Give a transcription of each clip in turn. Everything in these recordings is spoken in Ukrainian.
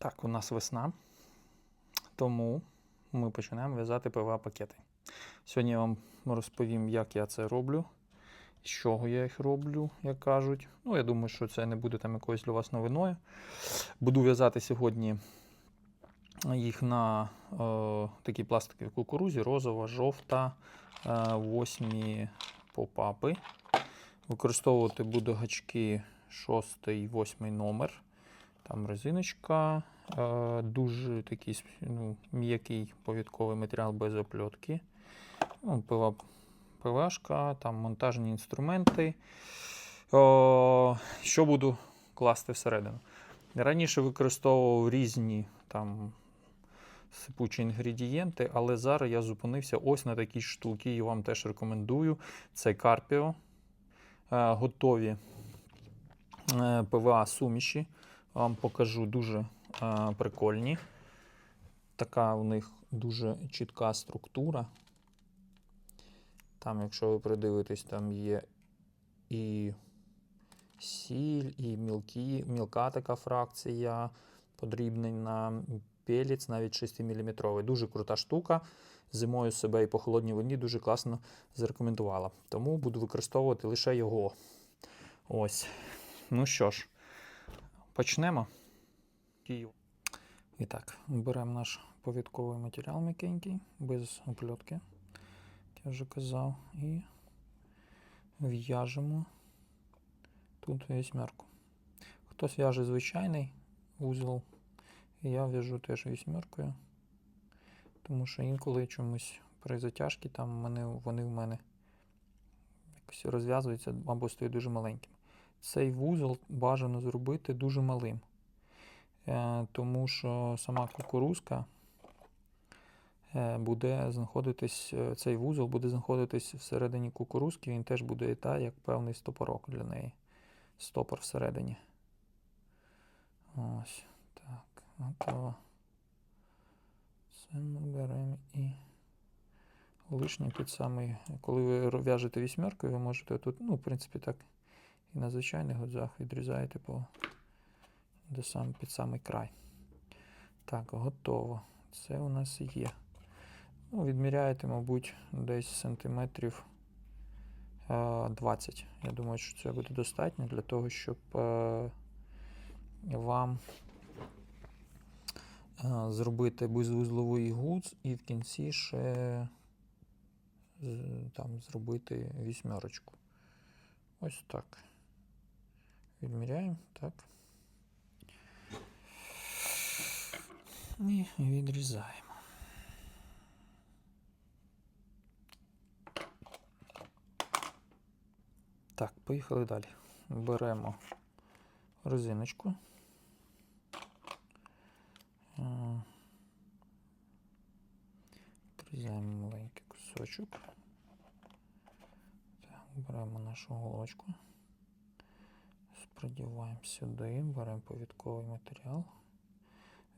Так, у нас весна, тому ми починаємо в'язати ПВА-пакети. Сьогодні я вам розповім, як я це роблю, з чого я їх роблю, як кажуть. Ну, я думаю, що це не буде там якоюсь для вас новиною. Буду в'язати сьогодні їх на е, такій пластиковій кукурузі, розова, жовта, е, восьмі попапи. Використовувати буду гачки 6 і 8 номер. Там резиночка, е, дуже такий ну, м'який повідковий матеріал без опльотки. Ну, пива, пивашка, там монтажні інструменти. О, що буду класти всередину? Раніше використовував різні там сипучі інгредієнти, але зараз я зупинився ось на такій штуці і вам теж рекомендую. Це Carpio. Е, готові е, ПВА суміші. Вам покажу дуже е, прикольні. Така у них дуже чітка структура. Там, якщо ви придивитесь, там є і сіль, і мілкі, мілка така фракція, подрібнена, пелець, навіть 6 мм. Дуже крута штука. Зимою себе і по холодній воді дуже класно зарекомендувала. Тому буду використовувати лише його. Ось. Ну що ж, почнемо. Київ. І так, беремо наш повідковий матеріал м'якенький, без опльотки, як я вже казав, і в'яжемо тут вісьмерку. Хтось в'яже звичайний вузол, і я в'яжу теж вісьмеркою, тому що інколи чомусь при затяжці там вони, вони в мене якось розв'язуються або стають дуже маленькими. Цей вузол бажано зробити дуже малим. Е, тому що сама кукурузка е, буде знаходитись, е, цей вузол буде знаходитись всередині кукурузки, він теж буде та, як певний стопорок для неї. Стопор всередині. Ось. Так, готово. Це ми беремо і лишнє під самий. Коли ви в'яжете вісьмеркою, ви можете тут, ну, в принципі, так, і на звичайних гудзах відрізаєте по де сам, під самий край. Так, готово. Це у нас є. Ну, відміряєте, мабуть, десь сантиметрів е, 20. Я думаю, що це буде достатньо для того, щоб е, вам е, зробити безвузловий гудз і в кінці ще там зробити вісьмерочку. Ось так. Відміряємо, так. І відрізаємо. Так, поїхали далі. Беремо резиночку. Відрізаємо маленький кусочок. Так, беремо нашу голочку. Сподіваємо сюди, беремо повідковий матеріал.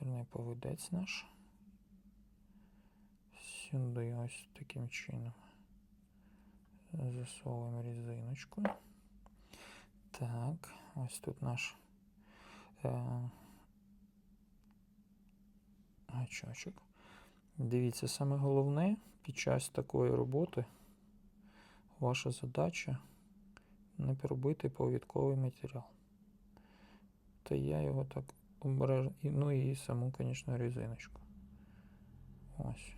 Вірний поведець наш. Сюди ось таким чином. Засовуємо резиночку. Так, ось тут наш е, гачочок. Дивіться, саме головне під час такої роботи ваша задача не пробити повідковий матеріал. Та я його так обережно, і- ну і саму, звісно, резиночку. Ось.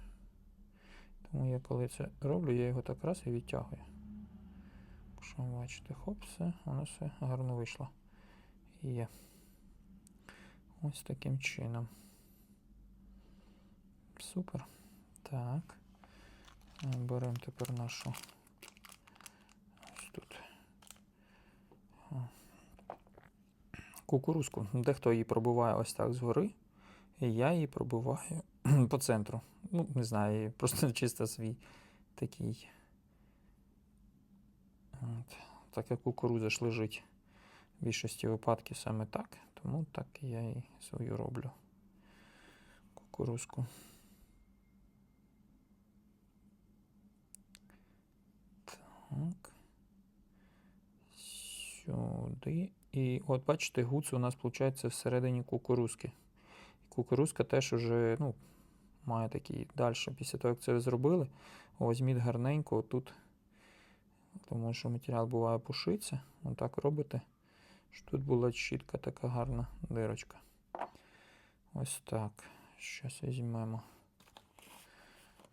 Тому я коли це роблю, я його так раз і відтягую. Якщо ви бачите, хоп, все, воно все гарно вийшло. Є. Ось таким чином. Супер. Так. Беремо тепер нашу ось тут. О. Кукурузку. Дехто її пробиває ось так згори. І я її пробиваю по центру. Ну, не знаю, просто чисто свій такий. От. Так як кукуруза ж лежить в більшості випадків саме так, тому так я і свою роблю кукурузку. Так. Сюди. І от бачите, гуц у нас виходить всередині кукурузки. Кукурузка теж уже, ну, має такий далі, після того, як це зробили, візьміть гарненько тут, тому що матеріал буває пушиться. Отак робите, тут була чітка така гарна дирочка. Ось так. Зараз візьмемо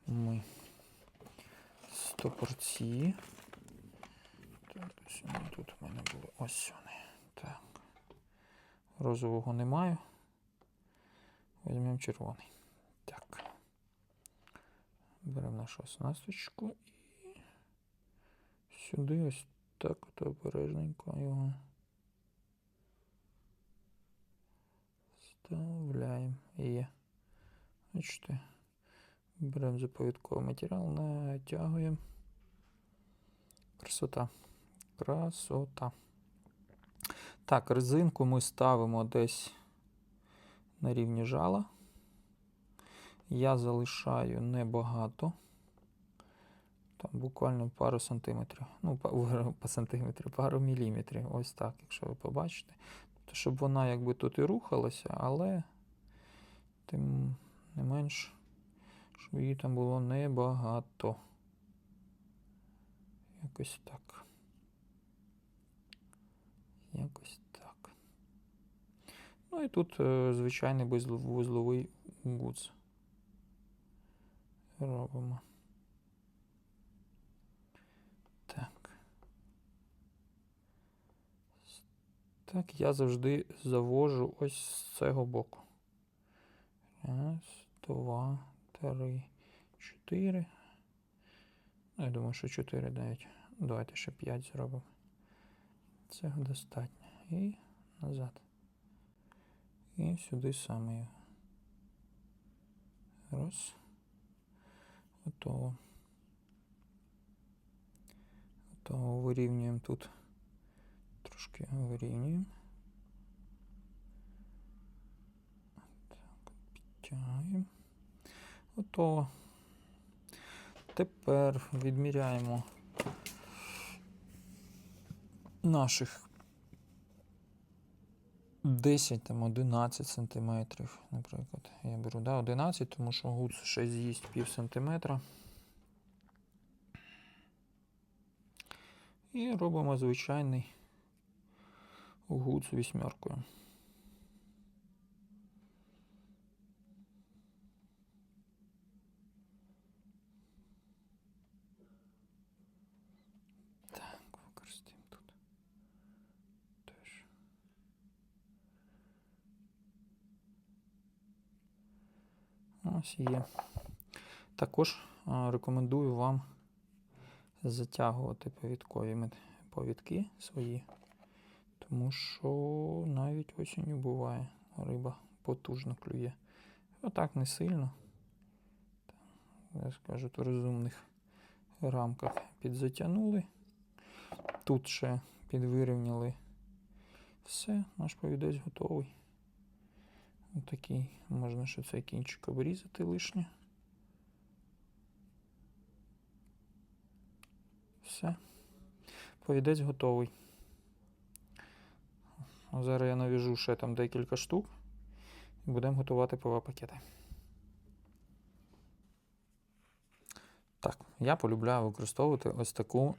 ми стопорці. Так, ось тут. Ось вони. Так. Розового не маю. Візьмемо червоний. Так. Беремо нашу оснасточку і сюди ось так от обережненько його вставляємо. Є. Бачите. Беремо заповідковий матеріал, натягуємо. Красота. Красота. Так, резинку ми ставимо десь на рівні жала. Я залишаю небагато. Там буквально пару сантиметрів. Ну, по, сантиметрів, пару міліметрів. Ось так, якщо ви побачите. Тобто, щоб вона якби тут і рухалася, але тим не менш, щоб її там було небагато. Якось так. Якось так. Ну і тут е, звичайний безл- вузловий гудз. Робимо. Так. Так, я завжди завожу ось з цього боку. Раз, два, три, чотири. Ну, я думаю, що чотири навіть. Давайте ще п'ять зробимо. Цього достатньо. І назад. І сюди саме його. Раз. Готово. Готово. Вирівнюємо тут. Трошки вирівнюємо. Так, підтягуємо. Готово. Тепер відміряємо наших 10, там 11 сантиметрів, наприклад. Я беру да, 11, тому що гуц ще з'їсть пів сантиметра. І робимо звичайний гуц вісьмеркою. Так, використаємо тут. Теж. Ось є. Також рекомендую вам затягувати повідкові повідки свої, тому що навіть осінню буває риба потужно клює. Отак не сильно. Я скажу, в розумних рамках підзатягнули. Тут ще підвирівняли. Все, наш повідець готовий. Отакий. Можна ще цей кінчик обрізати лишнє. Все. Повідець готовий. Зараз я нав'яжу ще там декілька штук і будемо готувати ПВ-пакети. Так, я полюбляю використовувати ось таку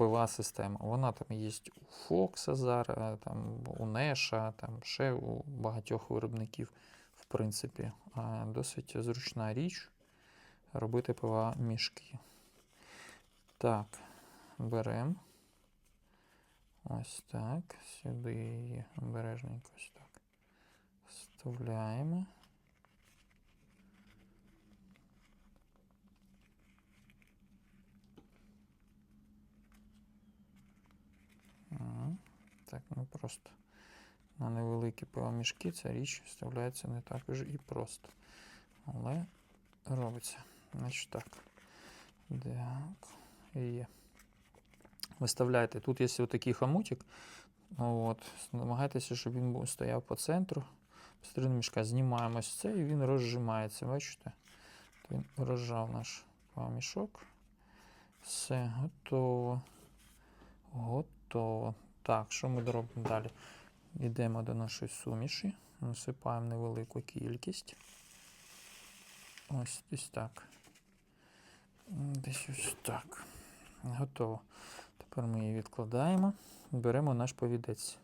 ПВА систему. Вона там є у Фокса зараз, там, у Неша, там ще у багатьох виробників, в принципі, досить зручна річ робити ПВА мішки. Так, беремо. Ось так. Сюди її обережненько ось так. Вставляємо. Так, ну просто на невеликі мішки ця річ вставляється не так вже і просто. Але робиться. Значить так. Так. Є. Виставляєте. Тут є отакий хомутик. Ну, От. Намагайтеся, щоб він стояв по центру. Посередині мішка знімаємо ось це і він розжимається. Бачите? Він розжав наш мішок. Все, готово. Готово. Так, що ми робимо далі? Йдемо до нашої суміші, насипаємо невелику кількість. Ось десь так. Десь ось так. Готово. Тепер ми її відкладаємо. Беремо наш повідець.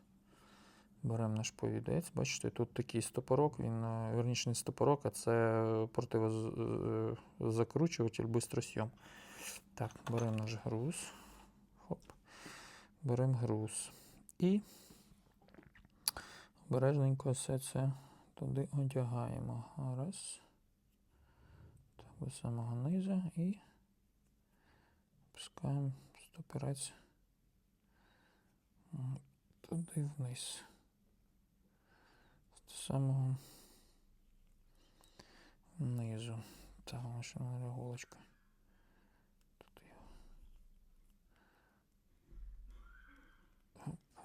Беремо наш повідець. Бачите, тут такий стопорок, він, е, верніше, не стопорок, а це противозакручуватель бистросйом. Так, беремо наш груз. Беремо груз. І обережненько все це туди одягаємо. Раз. Так, до самого низу і пускаємо стопорець м, туди вниз. З самого низу. Так, що наша голочка. Тут його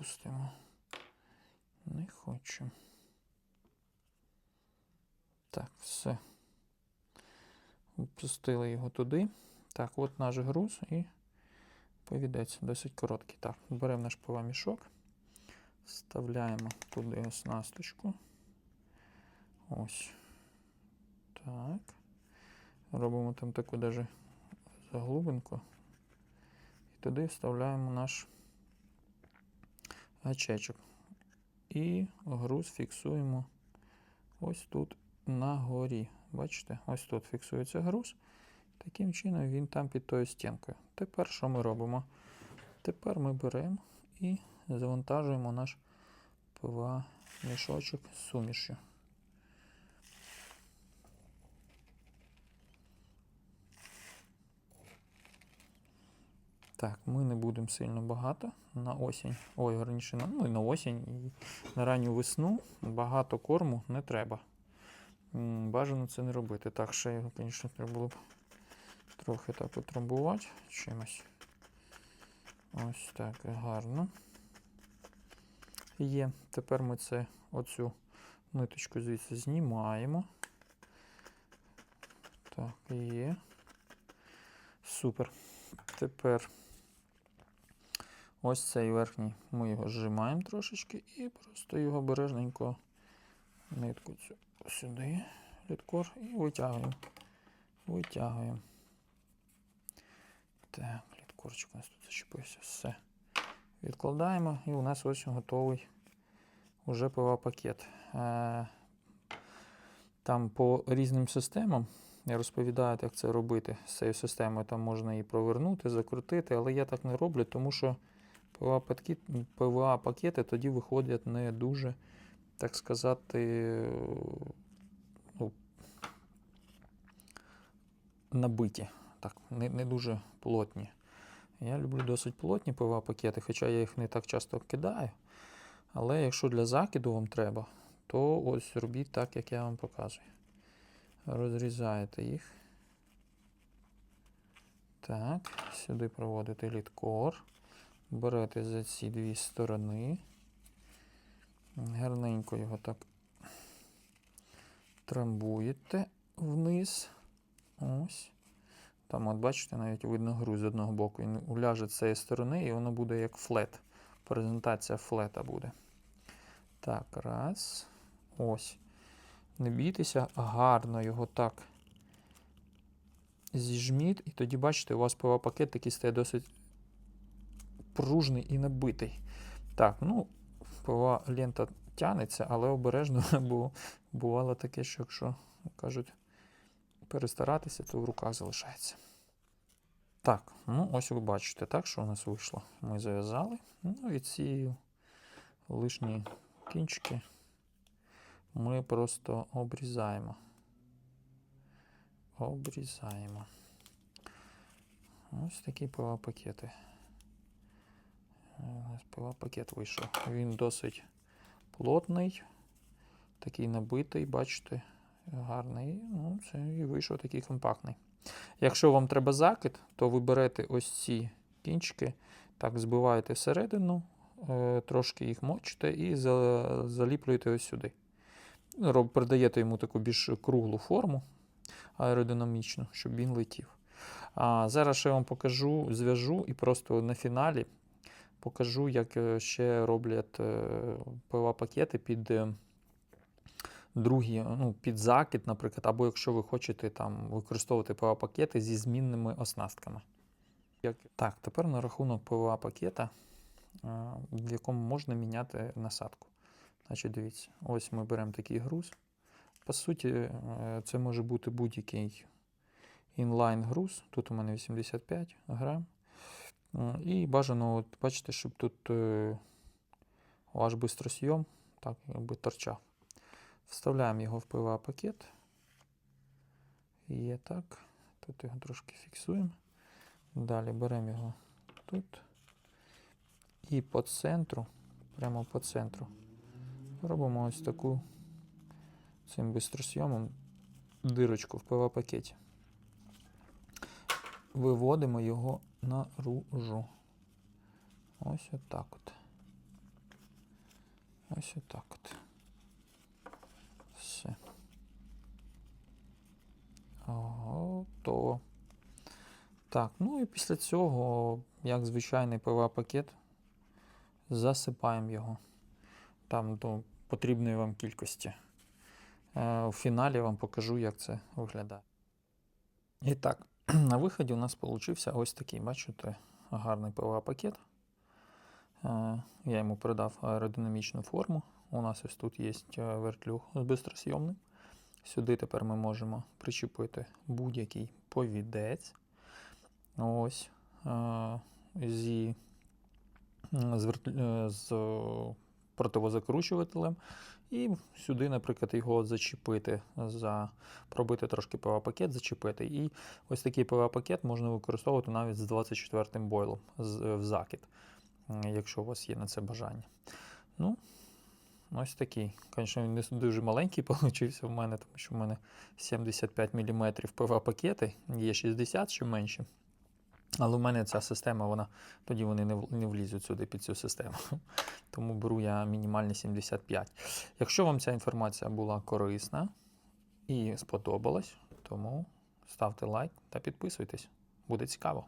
опустимо. Не хочу. Так, все. Опустили його туди. Так, от наш груз і повідець досить короткий. Так, беремо наш мішок, вставляємо туди оснасточку. Ось. Так. Робимо там таку даже заглубинку. І туди вставляємо наш гачечок. І груз фіксуємо ось тут на горі. Бачите, ось тут фіксується груз. Таким чином він там під тою стінкою. Тепер що ми робимо? Тепер ми беремо і завантажуємо наш ПВА мішочок з сумішю. Так, ми не будемо сильно багато на осінь. Ой, раніше на, ну, і на осінь і на ранню весну багато корму не треба. Бажано це не робити. Так, ще його, звісно, треба було б трохи так утрамбувати чимось. Ось так, гарно. Є. Тепер ми це оцю ниточку звідси знімаємо. Так, є. Супер. Тепер ось цей верхній ми його зжимаємо трошечки і просто його обережненько нитку цю сюди, літкор, і витягуємо. Витягуємо. Так, літкорчик у нас тут зачепився. Все. Відкладаємо і у нас ось готовий уже ПВА пакет. Е, Там по різним системам я розповідаю, як це робити з цією системою. Там можна її провернути, закрутити, але я так не роблю, тому що ПВА пакети, тоді виходять не дуже, так сказати, ну, набиті, так, не, не дуже плотні. Я люблю досить плотні ПВА пакети, хоча я їх не так часто кидаю. Але якщо для закиду вам треба, то ось робіть так, як я вам показую. Розрізаєте їх. Так, сюди проводите літкор. Берете за ці дві сторони. Гарненько його так трамбуєте вниз. Ось. Там, от бачите, навіть видно груз з одного боку. Він уляже з цієї сторони, і воно буде як флет. Презентація флета буде. Так, раз. Ось. Не бійтеся, гарно його так зіжміть, і тоді, бачите, у вас ПВА-пакет такий стає досить пружний і набитий. Так, ну, ПВА лента тянеться, але обережно, бо бувало таке, що якщо кажуть перестаратися, то в руках залишається. Так, ну ось ви бачите, так, що у нас вийшло. Ми зав'язали. Ну і ці лишні кінчики ми просто обрізаємо. Обрізаємо. Ось такі ПВА-пакети. У ПВА-пакет вийшов. Він досить плотний, такий набитий, бачите, гарний. Ну, це і вийшов такий компактний. Якщо вам треба закид, то ви берете ось ці кінчики, так збиваєте всередину, е, трошки їх мочите і заліплюєте ось сюди. Придаєте йому таку більш круглу форму аеродинамічну, щоб він летів. А зараз я вам покажу, зв'яжу і просто на фіналі покажу, як е, ще роблять е, ПВА-пакети під е, другі, ну, під закид, наприклад, або якщо ви хочете там використовувати ПВА-пакети зі змінними оснастками. Так, тепер на рахунок ПВА-пакета, е, в якому можна міняти насадку. Значить, дивіться, ось ми беремо такий груз. По суті, це може бути будь-який інлайн груз. Тут у мене 85 грам. І бажано, от, бачите, щоб тут е, ваш бистросйом так, якби торчав. Вставляємо його в ПВА пакет. Є так. Тут його трошки фіксуємо. Далі беремо його тут. І по центру, прямо по центру, робимо ось таку цим бистросйомом дирочку в ПВА пакеті. Виводимо його наружу. Ось отак от. Ось отак от. Все. Готово. Так, ну і після цього, як звичайний ПВА пакет, засипаємо його там до потрібної вам кількості. Е, У фіналі вам покажу, як це виглядає. І так, на виході у нас вийшов ось такий, бачите, гарний ПВА пакет. Е, Я йому придав аеродинамічну форму. У нас ось тут є е, вертлюг бистросйомний. Сюди тепер ми можемо причепити будь-який повідець. Ось. е, Зі, з, е, з противозакручувателем. І сюди, наприклад, його зачепити, за, пробити трошки ПВА-пакет, зачепити. І ось такий ПВА-пакет можна використовувати навіть з 24-м бойлом в закид, якщо у вас є на це бажання. Ну, ось такий. Звісно, він не дуже маленький получився в мене, тому що в мене 75 мм ПВА-пакети, є 60 що менші. Але в мене ця система, вона тоді вони не, в- не влізуть сюди під цю систему. Тому беру я мінімальні 75. Якщо вам ця інформація була корисна і сподобалась, тому ставте лайк та підписуйтесь. Буде цікаво.